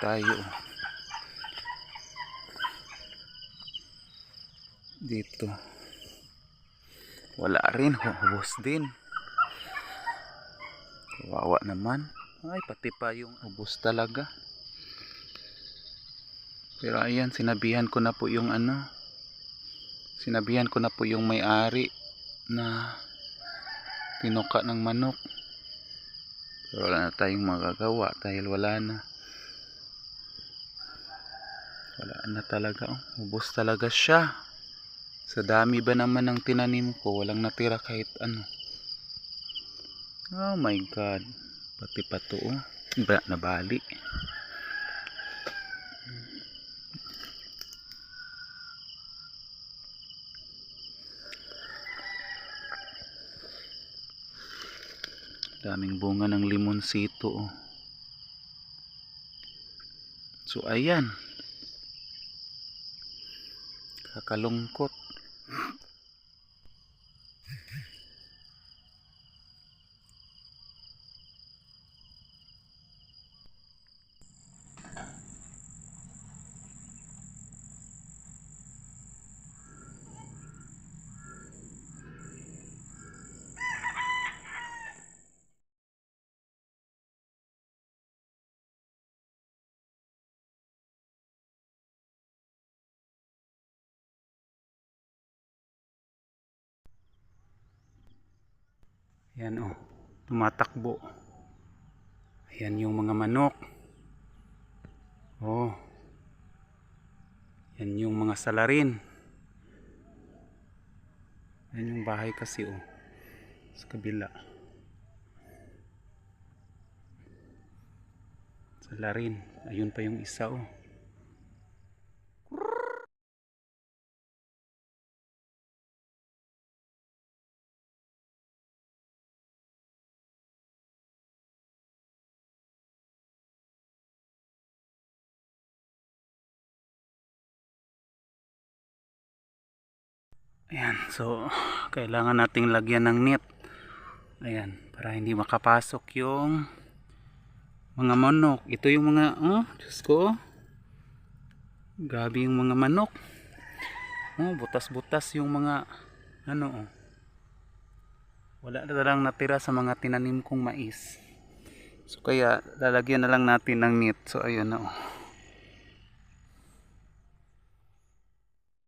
tayo. Dito. Wala rin. Hubos din. Kawawa naman. Ay, pati pa yung ubos talaga. Pero ayan, sinabihan ko na po yung ano. Sinabihan ko na po yung may-ari na tinuka ng manok. Pero wala na tayong magagawa dahil wala na. Wala na talaga. Oh. Ubos talaga siya. Sa dami ba naman ng tinanim ko, walang natira kahit ano. Oh my God. Pati pa to. Oh. Ba, nabali. Daming bunga ng limonsito. Oh. So ayan. Kakalungkot. Yan oh, tumatakbo. Ayan yung mga manok. Oh. Yan yung mga salarin. Yan yung bahay kasi oh. Sa kabila. Salarin. Ayun pa yung isa oh. Ayan, so kailangan nating lagyan ng net. Ayan, para hindi makapasok yung mga manok. Ito yung mga, oh, Diyos ko. Grabe yung mga manok. Oh, butas-butas yung mga, ano, oh. Wala na lang natira sa mga tinanim kong mais. So kaya lalagyan na lang natin ng net. So ayan na, oh.